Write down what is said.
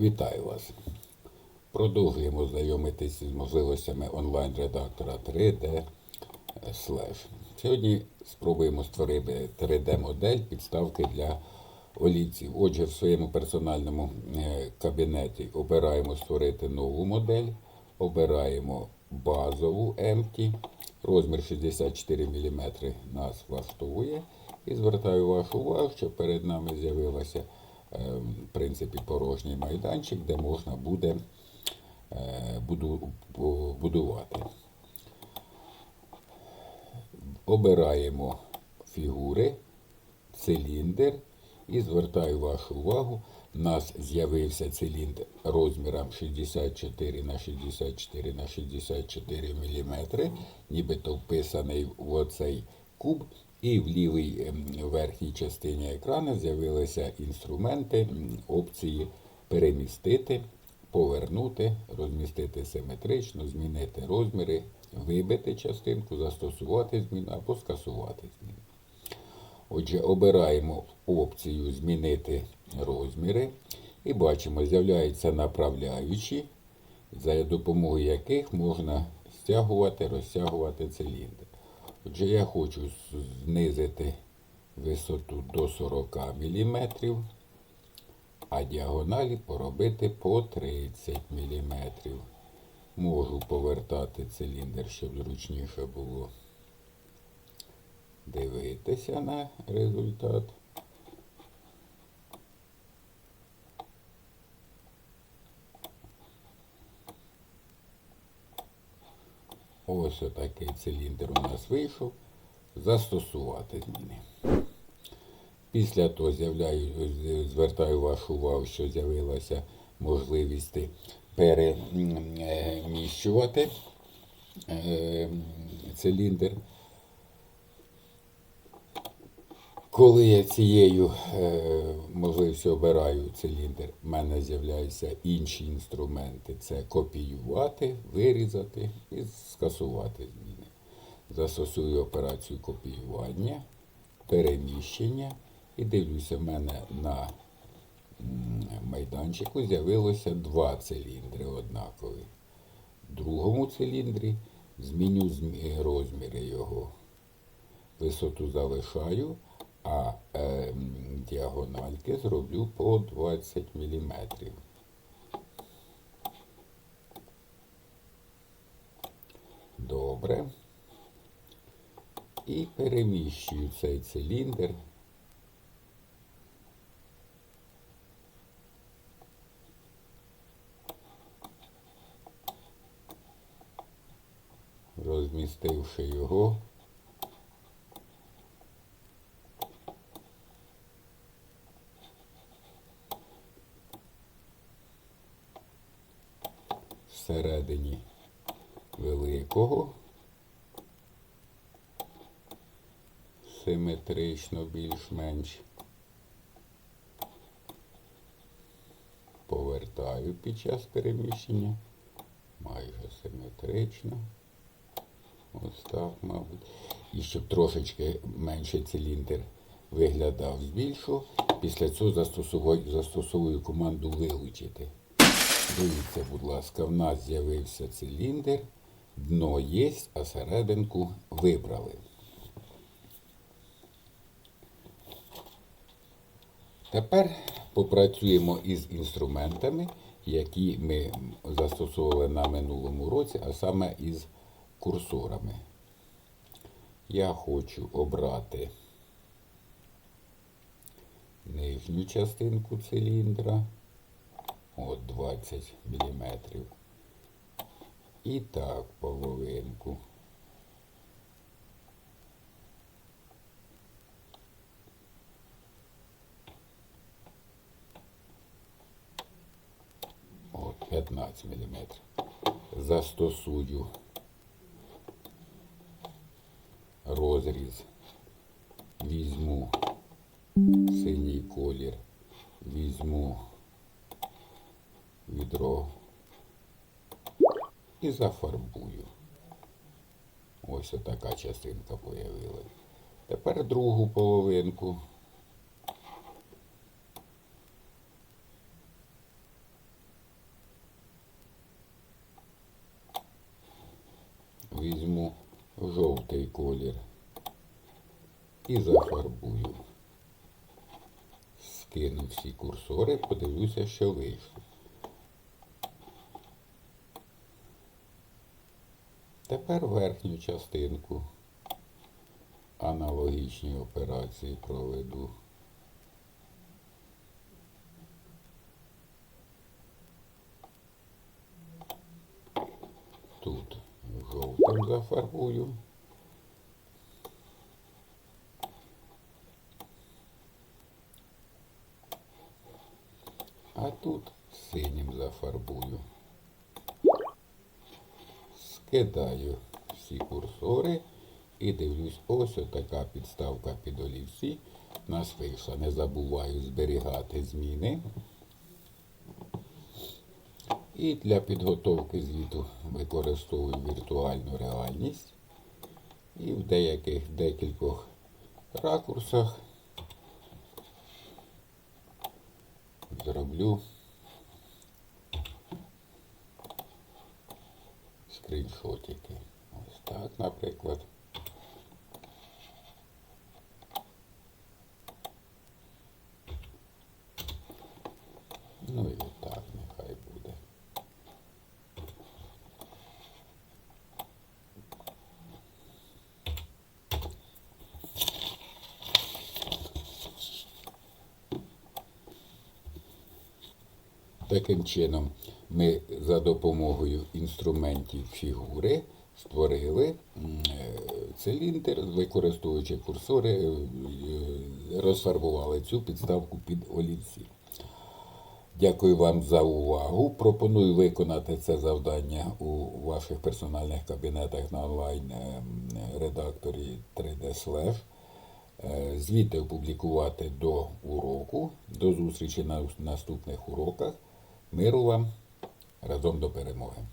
Вітаю вас. Продовжуємо знайомитися з можливостями онлайн-редактора 3D Slash. Сьогодні спробуємо створити 3D-модель підставки для олівців. Отже, в своєму персональному е, кабінеті обираємо створити нову модель, обираємо базову Empty, розмір 64 мм нас влаштовує. І звертаю вашу увагу, що перед нами з'явилася в принципі порожній майданчик, де можна буде е, буду- бу- будувати. Обираємо фігури, циліндр і звертаю вашу увагу. У нас з'явився циліндр розміром 64 на 64 на 64 мм, нібито вписаний в оцей куб. І в лівій ем, верхній частині екрану з'явилися інструменти, опції перемістити, повернути, розмістити симетрично, змінити розміри, вибити частинку, застосувати зміну або скасувати зміну. Отже, обираємо опцію Змінити розміри і бачимо, з'являються направляючі, за допомогою яких можна стягувати, розтягувати циліндр. Отже, я хочу знизити висоту до 40 мм, а діагоналі поробити по 30 мм. Можу повертати циліндр, щоб зручніше було дивитися на результат. Ось отакий циліндр у нас вийшов. Застосувати зміни. Після того звертаю вашу увагу, що з'явилася можливість переміщувати е, циліндр. Коли я цією е, можливістю обираю циліндр, в мене з'являються інші інструменти. Це копіювати, вирізати і скасувати зміни. Застосую операцію копіювання, переміщення і дивлюся, в мене на майданчику з'явилося два циліндри однакові. В другому циліндрі зміню розміри його висоту залишаю, а е, діагональки зроблю по 20 мм. Добре. І переміщую цей циліндр. Розмістивши його всередині великого, симетрично більш-менш. Повертаю під час переміщення. Майже симетрично. Ось так, мабуть. І щоб трошечки менший циліндр виглядав збільшу, після цього застосовую, застосовую команду вилучити. Дивіться, будь ласка, в нас з'явився циліндр, дно є, а серединку вибрали. Тепер попрацюємо із інструментами, які ми застосовували на минулому році, а саме із курсорами. Я хочу обрати нижню частинку циліндра. От 20 мм. І так половинку. От 15 мм. Застосую розріз. Візьму синій колір, візьму відро і зафарбую. Ось отака частинка появилась. Тепер другу половинку. Візьму жовтий колір і зафарбую. Скину всі курсори, подивлюся, що вийшло. Тепер верхню частинку аналогічні операції проведу. Тут жовтим зафарбую. А тут синім зафарбую. Скидаю всі курсори і дивлюсь, ось така підставка під олівці. Нас вийшла. Не забуваю зберігати зміни. І для підготовки звіту використовую віртуальну реальність. І в деяких декількох ракурсах зроблю скріншотики. Ось так, наприклад. Ну і отак Таким чином, ми за допомогою інструментів фігури створили е, циліндр, використовуючи курсори, е, розфарбували цю підставку під олівці. Дякую вам за увагу. Пропоную виконати це завдання у ваших персональних кабінетах на онлайн е, редакторі 3D Slash. Звіти опублікувати до уроку. До зустрічі на наступних уроках. Миру вам разом до перемоги.